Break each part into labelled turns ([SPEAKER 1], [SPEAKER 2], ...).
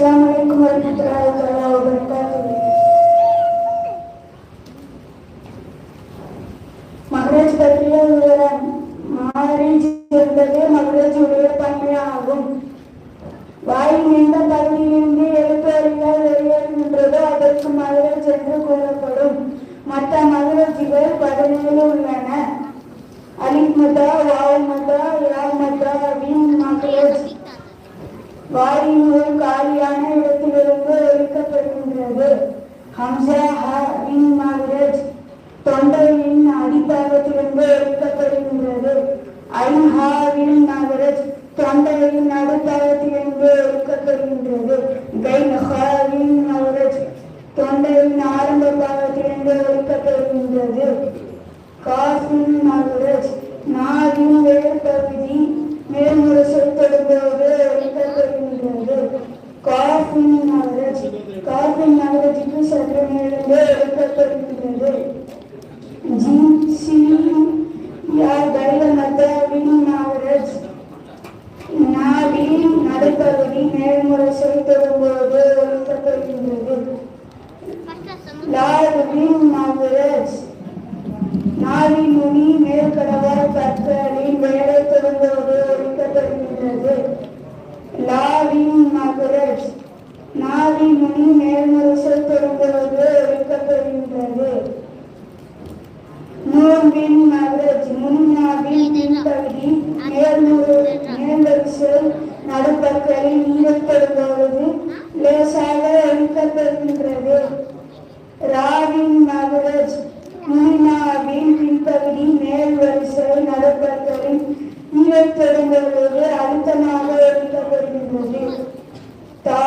[SPEAKER 1] அஸ்ஸலாமு அலைக்கும் வரஹ்மத்துல்லாஹி தஆலா வபரகாத்துஹு மகரஜ் பற்றிய விவரம் மாரிஜ் என்பது மகரஜுடைய பன்மையாகும் வாயின் எந்த பகுதியிலிருந்து வரிகள் வெளியேறுகின்றதோ அதற்கு மகரஜ் என்று கூறப்படும் மற்ற மகரஜுகள் பதினேழு உள்ளன அலிப் மதா வாவ் மதா யா மதா வின் மகரஜ் வாயின் ஹம்சா ஹ வின் மகரஜ் தொண்டையின் அடிப்பாகத்திலிருந்து ஒழிக்கப்படுகின்றது ஐன் ஹா வின் மகரஜ் தொண்டையின் நடுப்பாகத்திலிருந்து ஒழிக்கப்படுகின்றது கைன் ஹா வின் மகரஜ் தொண்டையின் ஆரம்ப பாகத்திலிருந்து ஒழிக்கப்படுகின்றது காஃபின் மகரஜ் நாவின் வேர் பகுதி மேல்முரசை தொடும்போது ஒழிக்கப்படுகின்றது காஃபின் மகரஜ் காஃபின் மகரஜுக்கு சற்று மேலிருந்து ஒழிக்கப்படுகின்றது ஜிம் சிம் யா கைல மத்தாவின் மகரஜ் நாவின் நடுப்பகுதி மேல்முரசை தொடும்போது ஒழிக்கப்படுகின்றது லாவின் மகரஜ் நாவி நுனி மேற்கடவாய் பற்களின் வேலை தொடர்ந்தோடு ஒழிக்கப்படுகின்றது லாவின் மகுரஜ் நாவி நுனி மேல்முரசை தொடர்ந்தோடு ஒழிக்கப்படுகின்றது நூர்வின் மகுரஜ் நுண்ணாவின் பின்பகுதி மேல்முரு மேல்வரிசை நடுப்பற்களில் ஈரப்படும்போது லேசாக ஒழிக்கப்படுகின்றது ராவின் மகுரஜ் மீனாவின் பின்பகுதி மேல் வரிசை நடுப்பற்களில் ஈரப்படும்பொழுது அழுத்தமாக ஒழிக்கப்படுகின்றது தா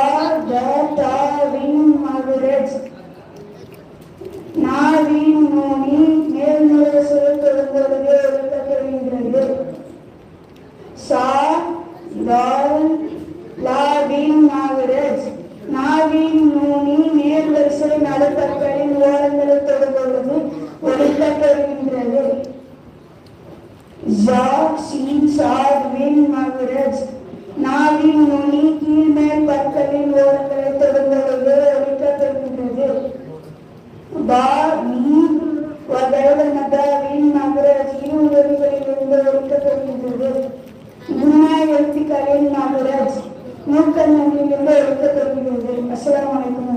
[SPEAKER 1] த தாவின் மகுரஜ். நாவின் நோனி மேல்நிலை முரசை தொடும்பொழுது சா தால் லாவின் மகுரஜ். நாவின் जार सीन सार विन मगरज நாவின் நுனி கீழ்மேல் பற்களின் ஓரங்களை தொடர்ந்தது ஒழிக்கப்பட்டிருக்கின்றது பா நீ வதவனதாவின் மகராஜ் இரு உதவிகளிலிருந்து ஒழிக்கப்பட்டிருக்கின்றது குணா எழுத்துக்களின் மகராஜ் மூக்க நன்றிலிருந்து ஒழிக்கப்பட்டிருக்கிறது அஸ்லாம் வலைக்கம்